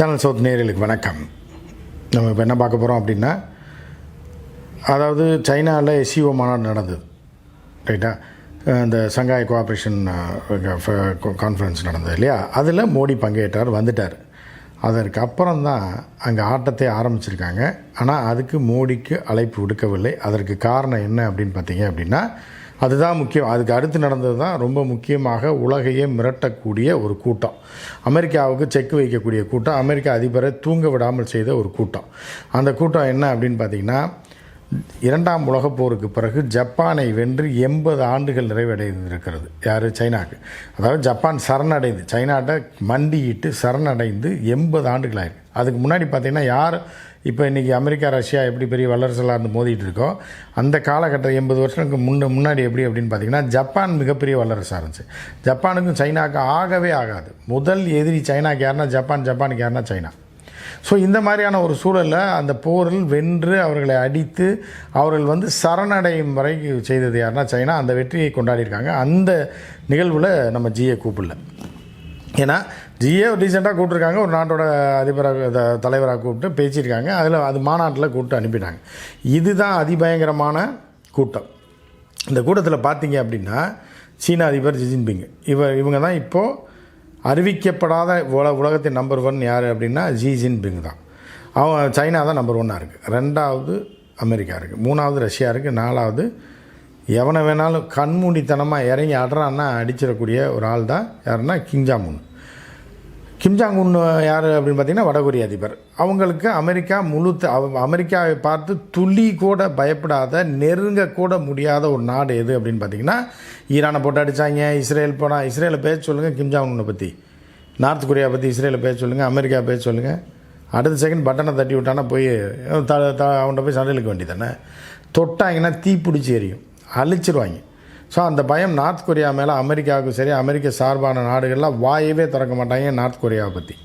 Channel south நேயர்களுக்கு வணக்கம். நம்ம இப்போ என்ன பார்க்க போகிறோம் அப்படின்னா அதாவது சைனாவில் எஸ்சிஓ மாநாடு நடந்தது. ரைட்டா இந்த சங்காய் கோஆப்ரேஷன் கான்ஃபரன்ஸ் நடந்தது இல்லையா? அதில் மோடி பங்கேற்றார் வந்துட்டார். அதற்கு அப்புறம் தான் அங்கே ஆட்டத்தை ஆரம்பிச்சிருக்காங்க. ஆனால் அதுக்கு மோடிக்கு அழைப்பு விடுக்கவில்லை. அதற்கு காரணம் என்ன அப்படின்னு பார்த்தீங்க அப்படின்னா அதுதான் முக்கியம். அதுக்கு அடுத்து நடந்தது தான் ரொம்ப முக்கியமாக உலகையே மிரட்டக்கூடிய ஒரு கூட்டம். அமெரிக்காவுக்கு செக் வைக்கக்கூடிய கூட்டம் அமெரிக்க அதிபரை தூங்க விடாமல் செய்த ஒரு கூட்டம். அந்த கூட்டம் என்ன அப்படின்னு பார்த்தீங்கன்னா இரண்டாம் உலகப் போருக்கு பிறகு ஜப்பானை வென்று எண்பது ஆண்டுகள் நிறைவடைந்திருக்கிறது. யார்? சைனாக்கு. அதாவது ஜப்பான் சரணடைந்து சைனாட்ட மண்டியிட்டு சரணடைந்து எண்பது ஆண்டுகள் ஆயிருக்கு அதுக்கு முன்னாடி பார்த்தீங்கன்னா யார் இப்போ இன்றைக்கி அமெரிக்கா ரஷ்யா எப்படி பெரிய வல்லரசுலாம் இருந்து மோதிட்டு இருக்கோ அந்த காலகட்டம் எண்பது வருஷத்துக்கு முன்ன முன்னாடி எப்படி அப்படின்னு பார்த்தீங்கன்னா ஜப்பான் மிகப்பெரிய வல்லரசாக இருந்துச்சு. ஜப்பானுக்கும் சைனாவுக்கும் ஆகவே ஆகாது. முதல் எதிரி சைனாக்கு யாருன்னா ஜப்பான் ஜப்பானுக்கு யாருன்னா சைனா. ஸோ இந்த மாதிரியான ஒரு சூழலில் அந்த போரில் வென்று அவர்களை அடித்து அவர்கள் வந்து சரணடையும் வரை செய்தது யாருன்னா சைனா. அந்த வெற்றியை கொண்டாடியிருக்காங்க. அந்த நிகழ்வில் நம்ம ஜியை கூப்பிடல. ஏன்னா ஜிஏ ரீசெண்டாக கூப்பிட்ருக்காங்க ஒரு நாட்டோட அதிபராக த- தலைவராக கூப்பிட்டு பேசியிருக்காங்க. அதில் அது மாநாட்டில் கூப்பிட்டு அனுப்பிட்டாங்க. இதுதான் அதிபயங்கரமான கூட்டம். இந்த கூட்டத்தில் பார்த்தீங்க அப்படின்னா சீன அதிபர் ஜி ஜின்பிங். இவர் இவங்க தான் இப்போது அறிவிக்கப்படாத உல உலகத்தின் நம்பர் ஒன் யார் அப்படின்னா ஜி ஜின்பிங் தான். அவன் சைனா தான் நம்பர் ஒன்னாக இருக்குது ரெண்டாவது அமெரிக்கா இருக்குது மூணாவது ரஷ்யா இருக்குது நாலாவது எவனை வேணாலும் கண்மூடித்தனமாக இறங்கி அடுறான்னா அடிச்சிடக்கூடிய ஒரு ஆள் தான் யாருன்னா கிங்ஜாமுன் கிம்ஜாங் உன் யார் அப்படின்னு பார்த்தீங்கன்னா வடகொரிய அதிபர். அவங்களுக்கு அமெரிக்கா முழு அமெரிக்காவை பார்த்து துளி கூட பயப்படாத நெருங்க கூட முடியாத ஒரு நாடு எது அப்படின்னு பார்த்தீங்கன்னா ஈரானை போட்டு அடித்தாங்க இஸ்ரேல் போனால் இஸ்ரேலை பேச சொல்லுங்கள் கிம்ஜாங் உன்னை பற்றி நார்த் கொரியா பற்றி இஸ்ரேலை பேச சொல்லுங்கள் அமெரிக்கா பேச சொல்லுங்கள் அடுத்த செகண்ட் பட்டனை தட்டி விட்டானா போய் த த அவன்கிட்ட போய் சண்டை இழுக்க வேண்டியதானே தொட்டாங்கன்னா தீ பிடிச்சி எரியும். அழிச்சிருவாங்க. ஸோ அந்த பயம் நார்த் கொரியா மேலே அமெரிக்காவுக்கும் சரி அமெரிக்க சார்பான நாடுகள்லாம் வாயவே திறக்க மாட்டாங்க நார்த் கொரியாவை பற்றி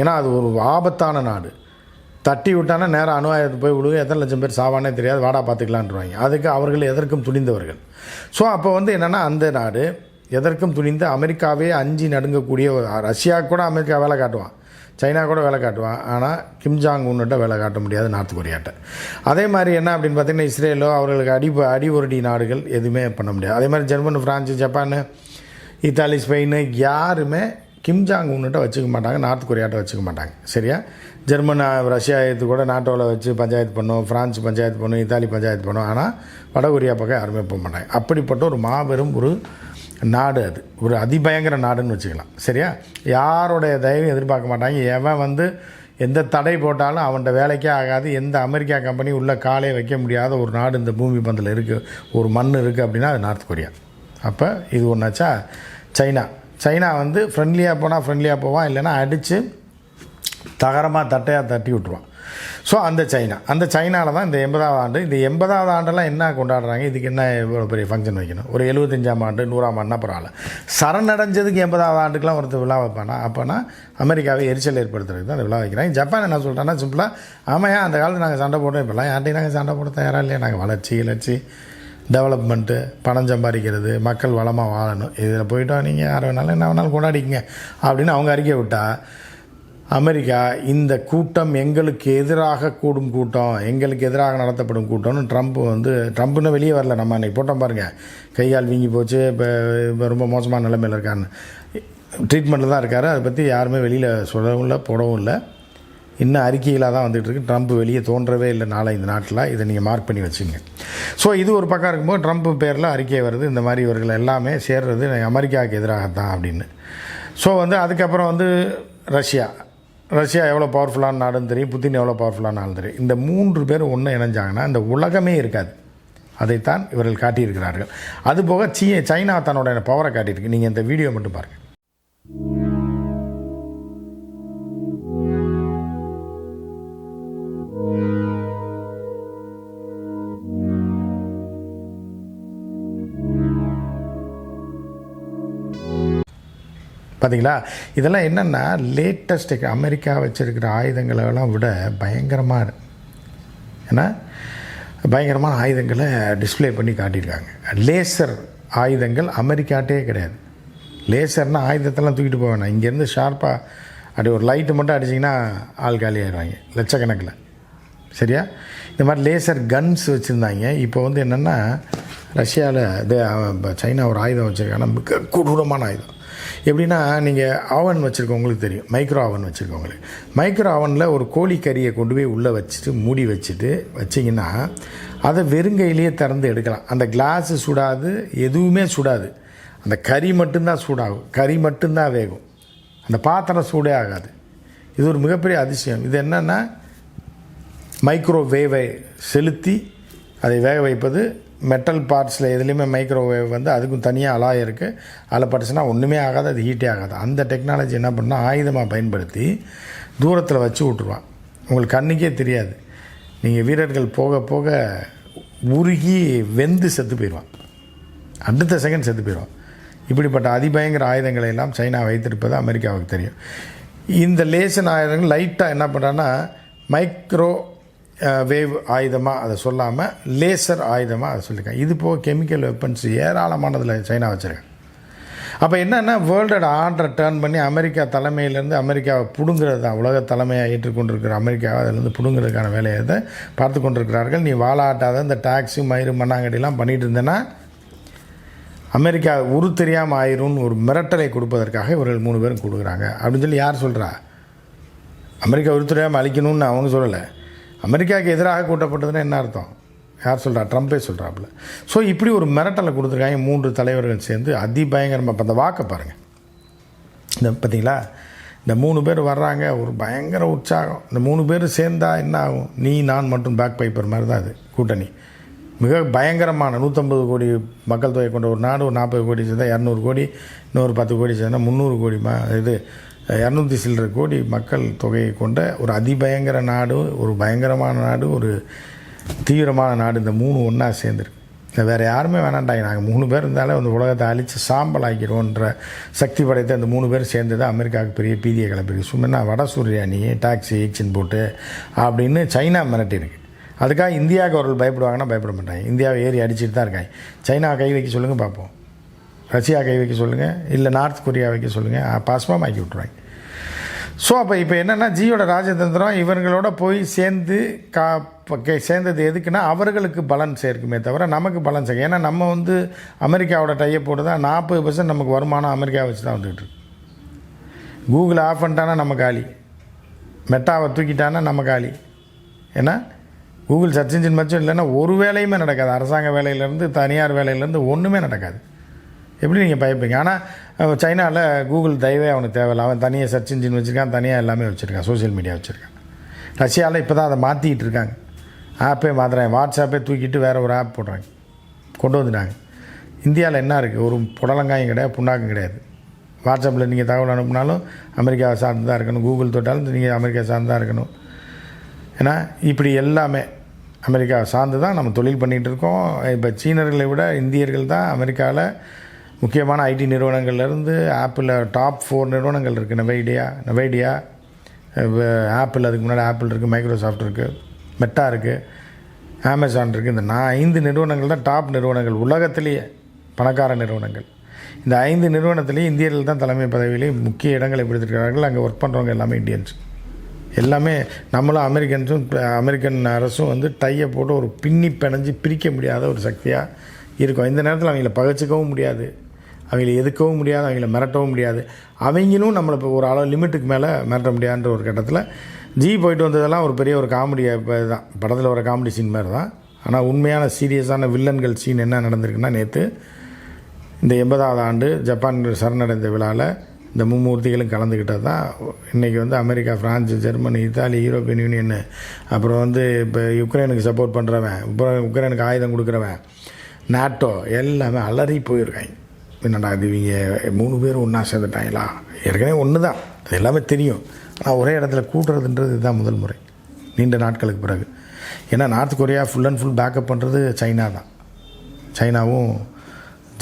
ஏன்னா அது ஒரு ஆபத்தான நாடு. தட்டி விட்டானா நேரம் அணுவாயத்தை போய் விழுவு எத்தனை லட்சம் பேர் சாவானே தெரியாது வாடா பார்த்துக்கலான்றாங்க அதுக்கு அவர்கள் எதற்கும் துணிந்தவர்கள். ஸோ அப்போ வந்து என்னென்னா அந்த நாடு எதற்கும் துணிந்து அமெரிக்காவே அஞ்சு நடுங்கக்கூடிய ரஷ்யா கூட அமெரிக்கா வேலை காட்டுவான். சைனா கூட வேலை காட்டுவான். ஆனால் கிம்ஜாங் உன்னிட்ட வேலை காட்ட முடியாது நார்த் கொரியாட்ட. அதே மாதிரி என்ன அப்படின்னு பார்த்தீங்கன்னா இஸ்ரேலோ அவர்களுக்கு அடி அடி உருடி நாடுகள் எதுவுமே பண்ண முடியாது. அதே மாதிரி German France Japan Italy Spain யாருமே கிம்ஜாங் உன்னிட்ட வச்சுக்க மாட்டாங்க நார்த் கொரியாட்ட வச்சுக்க மாட்டாங்க. சரியா? ஜெர்மன் ரஷ்யா இது கூட நாட்டோவில் வச்சு பஞ்சாயத்து பண்ணும் ஃப்ரான்ஸ் பஞ்சாயத்து பண்ணும் இத்தாலி பஞ்சாயத்து பண்ணும். ஆனால் வடகொரியா பக்கம் யாருமே போக மாட்டாங்க. அப்படிப்பட்ட ஒரு மாபெரும் ஒரு நாடு அது. ஒரு அதிபயங்கர நாடுன்னு வச்சுக்கலாம். சரியா? யாரோடைய தயவும் எதிர்பார்க்க மாட்டாங்க. எவன் வந்து எந்த தடை போட்டாலும் அவன்கிட்ட வேலைக்கே ஆகாது. எந்த அமெரிக்கா கம்பெனி உள்ள காலே வைக்க முடியாத ஒரு நாடு இந்த பூமி பந்தில் இருக்குது ஒரு மண் இருக்குது அப்படின்னா அது நார்த் கொரியா. அப்போ இது ஒன்றாச்சா சைனா. சைனா வந்து ஃப்ரெண்ட்லியாக போனால் ஃப்ரெண்ட்லியாக போவான். இல்லைன்னா அடித்து தகரமாக தட்டையாக தட்டி விட்ருவான் ஸோ அந்த சைனா அந்த சைனாவில் தான் இந்த எண்பதாவது ஆண்டு. இந்த எண்பதாவது ஆண்டெல்லாம் என்ன கொண்டாடுறாங்க? இதுக்கு என்ன இவ்வளோ பெரிய ஃபங்க்ஷன் வைக்கணும்? ஒரு எழுபத்தஞ்சாம் ஆண்டு நூறாம் ஆண்டுனா பரவாயில்ல. சரணடைஞ்சதுக்கு எண்பதாவது ஆண்டுக்கெலாம் ஒருத்தர் விழா வைப்பானா? அப்போனா அமெரிக்காவை எரிச்சல் ஏற்படுத்துறதுக்கு தான் அந்த விழா வைக்கிறாங்க. ஜப்பான் என்ன சொல்கிறாங்கன்னா சிம்பிளாக ஆமையா அந்த காலத்தில் நாங்கள் சண்டை போட்டோம். இப்போலாம் யார்ட்டையும் நாங்கள் சண்டை போட தயாராக இல்லையா? நாங்கள் வளர்ச்சி கிளர்ச்சி டெவலப்மெண்ட்டு பணம் சம்பாதிக்கிறது மக்கள் வளமாக வாழணும். இதில் போயிட்டோம் நீங்கள் யார் வேணாலும் என்ன வேணாலும் கொண்டாடிக்கங்க. அப்படின்னு அவங்க அறிக்கை விட்டால் அமெரிக்கா இந்த கூட்டம் எங்களுக்கு எதிராக கூடும் கூட்டம் எங்களுக்கு எதிராக நடத்தப்படும் கூட்டம்னு ட்ரம்ப் வந்து ட்ரம்ப்னு வெளியே வரல நம்ம அன்றைக்கி போட்டோம் பாருங்கள் கையால் வீங்கி போச்சு இப்போ ரொம்ப மோசமான நிலைமையில் இருக்கான்னு. ட்ரீட்மெண்ட்டில் தான் இருக்கார். அதை பற்றி யாருமே வெளியில் சொல்லவும் இல்லை போடவும் இல்லை. இன்னும் அறிக்கைகளாக தான் வந்துகிட்டு இருக்கு. ட்ரம்ப் வெளியே தோன்றவே இல்லை நாளை இந்த நாட்டில். இதை நீங்கள் மார்க் பண்ணி வச்சுங்க. ஸோ இது ஒரு பக்கம் இருக்கும்போது ட்ரம்ப் பேரில் அறிக்கை வருது. இந்த மாதிரி இவர்கள் எல்லாமே சேர்றது அமெரிக்காவுக்கு எதிராக தான் அப்படின்னு. ஸோ வந்து அதுக்கப்புறம் வந்து ரஷ்யா. ரஷ்யா எவ்வளோ பவர்ஃபுல்லான நாடுன்னு தெரியும் புத்தின் எவ்வளோ பவர்ஃபுல்லான நாடு தெரியும். இந்த மூன்று பேர் ஒன்று இணைஞ்சாங்கன்னா இந்த உலகமே இருக்காது. அதைத்தான் இவர்கள் காட்டியிருக்கிறார்கள். அதுபோக சீ சைனா தன்னோட பவரை காட்டியிருக்கு. நீங்கள் இந்த வீடியோ மட்டும் பாருங்கள் பார்த்தீங்களா இதெல்லாம் என்னென்னா லேட்டஸ்ட் அமெரிக்கா வச்சுருக்கிற ஆயுதங்களெல்லாம் விட பயங்கரமாக ஏன்னா பயங்கரமான ஆயுதங்களை டிஸ்ப்ளே பண்ணி காட்டியிருக்காங்க. லேசர் ஆயுதங்கள் அமெரிக்காட்டே கிடையாது. லேசர்னால் ஆயுதத்தெல்லாம் தூக்கிட்டு போக வேணாம். இங்கேருந்து ஷார்ப்பாக அப்படி ஒரு லைட்டு மட்டும் அடிச்சிங்கன்னா ஆள் காலி ஆயிடுவாங்க லட்சக்கணக்கில். சரியா? இந்த மாதிரி லேசர் கன்ஸ் வச்சுருந்தாங்க. இப்போ வந்து என்னென்னா ரஷ்யாவில் இது சைனா ஒரு ஆயுதம் வச்சுருக்காங்க மிக கொடூரமான ஆயுதம். எப்படின்னா நீங்கள் அவன் வச்சுருக்கவங்களுக்கு தெரியும். மைக்ரோ அவன் வச்சுருக்கவங்களுக்கு மைக்ரோ அவனில் ஒரு கோழி கறியை கொண்டு போய் உள்ளே வச்சுட்டு மூடி வச்சுட்டு வச்சிங்கன்னா அதை வெறுங்கையிலேயே திறந்து எடுக்கலாம். அந்த கிளாஸு சுடாது எதுவுமே சுடாது. அந்த கறி மட்டும்தான் சூடாகும். கறி மட்டும்தான் வேகும். அந்த பாத்திரம் சூடே ஆகாது. இது ஒரு மிகப்பெரிய அதிசயம். இது என்னென்னா மைக்ரோவேவை செலுத்தி அதை வேக வைப்பது மெட்டல் பார்ட்ஸில் எதுலேயுமே மைக்ரோவேவ் வந்து அதுக்கும் தனியாக அலாய் இருக்குது அதில் பட்டுச்சுன்னா ஒன்றுமே ஆகாது அது ஹீட்டே ஆகாது. அந்த டெக்னாலஜி என்ன பண்ணால் ஆயுதமாக பயன்படுத்தி தூரத்தில் வச்சு விட்ருவான் உங்களுக்கு கண்ணுக்கே தெரியாது. நீங்கள் வீரர்கள் போக போக உருகி வெந்து செத்து போயிடுவான். அடுத்த செகண்ட் செத்து போயிடுவான். இப்படிப்பட்ட அதிபயங்கர ஆயுதங்களை எல்லாம் சைனா வைத்திருப்பது அமெரிக்காவுக்கு தெரியும். இந்த லேசன் ஆயுதங்கள் லைட்டாக என்ன பண்ணுறான்னா மைக்ரோ வேவ் ஆயுதமாக அதை சொல்லாமல் லேசர் ஆயுதமாக அதை சொல்லியிருக்காங்க இது போக கெமிக்கல் வெப்பன்ஸ் ஏராளமானதில் சைனா வச்சுருக்காங்க. அப்போ என்னென்னா வேர்ல்டோட ஆர்டரை டேர்ன் பண்ணி அமெரிக்கா தலைமையிலேருந்து அமெரிக்காவை பிடுங்கிறது தான். உலக தலைமையாக ஏற்றுக்கொண்டிருக்கிற அமெரிக்காவை அதிலேருந்து பிடுங்கிறதுக்கான வேலையை தான் பார்த்து கொண்டிருக்கிறார்கள். நீ வாழாட்டாத இந்த டாக்ஸி மயிறு மண்ணாங்கடிலாம் பண்ணிகிட்டு இருந்தேன்னா அமெரிக்கா உரு தெரியாமல் ஆயிரும்னு ஒரு மிரட்டலை கொடுப்பதற்காக இவர்கள் மூணு பேரும் கொடுக்குறாங்க அப்படின்னு சொல்லி யார் சொல்கிறா அமெரிக்கா உரு தெரியாமல் அழிக்கணும்னு அவனு சொல்லலை. அமெரிக்காவுக்கு எதிராக கூட்டப்பட்டதுன்னு என்ன அர்த்தம்? யார் சொல்கிறா ட்ரம்ப்பே சொல்கிறாப்புல ஸோ இப்படி ஒரு மிரட்டலை கொடுத்துருக்காங்க மூன்று தலைவர்கள் சேர்ந்து. அதிபயங்கரமாக இப்போ அந்த வாக்கை பாருங்கள் இந்த பார்த்தீங்களா? இந்த மூணு பேர் வர்றாங்க. ஒரு பயங்கர உற்சாகம். இந்த மூணு பேர் சேர்ந்தா என்ன ஆகும்? நீ நான் மற்றும் பேக் பைப்பர் மாதிரி தான் அது கூட்டணி. மிக பயங்கரமான நூற்றம்பது கோடி மக்கள் தொகை கொண்ட ஒரு நாடு. ஒரு நாற்பது கோடி சேர்ந்தால் இரநூறு கோடி. இன்னொரு பத்து கோடி சேர்ந்தால் முந்நூறு கோடி இது இரநூத்தி சில்லற கோடி மக்கள் தொகையை கொண்ட ஒரு அதிபயங்கர நாடு ஒரு பயங்கரமான நாடு ஒரு தீவிரமான நாடு. இந்த மூணு ஒன்றா சேர்ந்துருக்கு. வேறு யாருமே வேணாண்டாங்க நாங்கள் மூணு பேர் இருந்தாலே அந்த உலகத்தை அழித்து சாம்பல் ஆக்கிடுவோன்ற சக்தி படைத்த அந்த மூணு பேர் சேர்ந்து தான் அமெரிக்காவுக்கு பெரிய பீதியை கிளப்பிருக்கு சும்மா வட சூரியானி டாக்ஸி ஈச்சின் போட்டு அப்படின்னு சைனா மிரட்டிருக்கு அதுக்காக இந்தியாவுக்கு அவர்கள் பயப்படுவாங்கன்னா பயப்பட மாட்டாங்க. இந்தியாவை ஏறி அடிச்சுட்டு தான் இருக்காங்க. சைனா கை வைக்க சொல்லுங்கள் பார்ப்போம். ரஷ்யா கை வைக்க சொல்லுங்கள் இல்லை நார்த் கொரியா வைக்க சொல்லுங்கள் பாஸ்மாம் ஆக்கி விட்ருவாங்க ஸோ அப்போ இப்போ என்னென்னா ஜியோட ராஜதந்திரம் இவங்களோட போய் சேர்ந்து கா சேர்ந்தது எதுக்குன்னா அவர்களுக்கு பலன் சேர்க்குமே தவிர நமக்கு பலன் சேர்க்கும் ஏன்னா நம்ம வந்து அமெரிக்காவோட டையை போட்டு தான் நாற்பது பர்சன்ட் நமக்கு வருமானம் அமெரிக்காவை வச்சு தான் வந்துக்கிட்டு கூகுள் ஆஃப் பண்ணிட்டானா நம்ம காலி. மெட்டாவை தூக்கிட்டானா நம்ம காலி. ஏன்னா கூகுள் சர்ச் இன்ஜின் மட்டும் இல்லைன்னா ஒரு வேலையுமே நடக்காது. அரசாங்க வேலையிலேருந்து தனியார் வேலையிலேருந்து ஒன்றுமே நடக்காது. எப்படி நீங்கள் பயப்பீங்க? ஆனால் சைனாவில் கூகுள் தயவே அவனுக்கு தேவையில்லை. அவன் தனியாக சர்ச் இன்ஜின் வச்சுருக்கான் தனியாக எல்லாமே வச்சுருக்கான் சோஷியல் மீடியா வச்சுருக்கான். ரஷ்யாவில் இப்போ தான் அதை மாற்றிக்கிட்டு இருக்காங்க. ஆப்பே மாற்றுறாங்க வாட்ஸ்அப்பே தூக்கிட்டு வேறு ஒரு ஆப் போடுறாங்க. கொண்டு வந்துட்டாங்க. இந்தியாவில் என்ன இருக்குது ஒரு புடலங்காயும் கிடையாது புண்ணாக்கும் கிடையாது. வாட்ஸ்அப்பில் நீங்கள் தகவல் அனுப்புனாலும் அமெரிக்காவை சார்ந்து தான் இருக்கணும். கூகுள் தொட்டாலும் நீங்கள் அமெரிக்கா சார்ந்து தான் இருக்கணும். ஏன்னா இப்படி எல்லாமே அமெரிக்காவை சார்ந்து தான் நம்ம தொழில் பண்ணிகிட்டு இருக்கோம். இப்போ சீனர்களை விட இந்தியர்கள் தான் அமெரிக்காவில் முக்கியமான ஐடி நிறுவனங்கள்லேருந்து ஆப்பிளில் டாப் ஃபோர் நிறுவனங்கள் இருக்குது நவைடியா நவைடியா ஆப்பிள் அதுக்கு முன்னாடி ஆப்பிள் இருக்குது மைக்ரோசாஃப்ட் இருக்குது மெட்டா இருக்குது அமேசான் இருக்குது இந்த நான் ஐந்து நிறுவனங்கள் தான் டாப் நிறுவனங்கள். உலகத்திலேயே பணக்கார நிறுவனங்கள். இந்த ஐந்து நிறுவனத்திலேயே இந்தியர்கள் தான் தலைமை பதவியிலே முக்கிய இடங்களை பிடித்திருக்கிறார்கள். அங்கே ஒர்க் பண்ணுறவங்க எல்லாமே இந்தியன்ஸ். எல்லாமே நம்மளும் அமெரிக்கன்ஸும் அமெரிக்கன் அரசும் வந்து டையை போட்டு ஒரு பின்னி பிணைஞ்சு பிரிக்க முடியாத ஒரு சக்தியாக இருக்கும். இந்த நேரத்தில் அவங்கள பகைச்சிக்கவும் முடியாது. அவங்கள எதுக்கவும் முடியாது அவங்கள மிரட்டவும் முடியாது. அவங்களும் நம்மளை இப்போ ஒரு அளவு லிமிட்டுக்கு மேலே மிரட்ட முடியாதுன்ற ஒரு கட்டத்தில் ஜி போயிட்டு வந்ததெல்லாம் ஒரு பெரிய ஒரு காமெடி தான் படத்தில் வர காமெடி சீன் மாதிரி தான் ஆனால் உண்மையான சீரியஸான வில்லன்கள் சீன் என்ன நடந்திருக்குன்னா நேற்று இந்த எண்பதாவது ஆண்டு ஜப்பான் சரணடைந்த விழாவில் இந்த மும்மூர்த்திகளும் கலந்துக்கிட்டது தான் இன்றைக்கி வந்து America France Germany Italy European Union அப்புறம் வந்து இப்போ யுக்ரைனுக்கு சப்போர்ட் பண்ணுறவன் இப்போ உக்ரைனுக்கு ஆயுதம் கொடுக்குறவன் நாட்டோ எல்லாமே அலறி போயிருக்காங்க. என்னடா இது இவங்க மூணு பேரும் ஒன்றா சேர்ந்துட்டாங்களா? ஏற்கனவே ஒன்று தான் அது எல்லாமே தெரியும். ஆனால் ஒரே இடத்துல கூட்டுறதுன்றது இதுதான் முதல் முறை. நீண்ட நாட்களுக்கு பிறகு. ஏன்னா North Korea full and full backup பண்ணுறது சைனா தான். சைனாவும்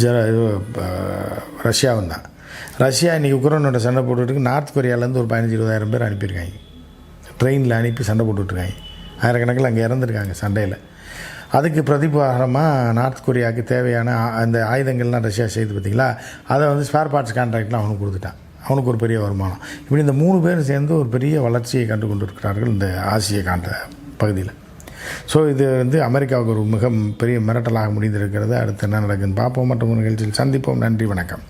ஜ இது, ரஷ்யாவும் தான். ரஷ்யா இன்றைக்கி உக்ரைனோட சண்டை போட்டுட்டு நார்த் கொரியாவிலேருந்து ஒரு பதினஞ்சு இருபதாயிரம் பேர் அனுப்பியிருக்காங்க. ட்ரெயினில் அனுப்பி சண்டை போட்டுட்ருக்காங்க ஆயிரக்கணக்கில் அங்கே இறந்துருக்காங்க சண்டையில். அதுக்கு பிரதிபாரமாக நார்த் கொரியாவுக்கு தேவையான ஆ- அந்த ஆயுதங்கள்லாம் ரஷ்யா செய்து பார்த்தீங்களா? அதை வந்து ஸ்பேர் பார்ட்ஸ் கான்ட்ராக்ட்லாம் அவனுக்கு கொடுத்துட்டான். அவனுக்கு ஒரு பெரிய வருமானம். இப்படி இந்த மூணு பேரும் சேர்ந்து ஒரு பெரிய வளர்ச்சியை கண்டு கொண்டு இருக்கிறார்கள் இந்த ஆசிய காண்ட பகுதியில். ஸோ இது வந்து அமெரிக்காவுக்கு ஒரு மிக பெரிய மிரட்டலாக முடிந்திருக்கிறது. அடுத்து என்ன நடக்குதுன்னு பார்ப்போம். மற்றும் நிகழ்ச்சியில் சந்திப்போம். நன்றி வணக்கம்.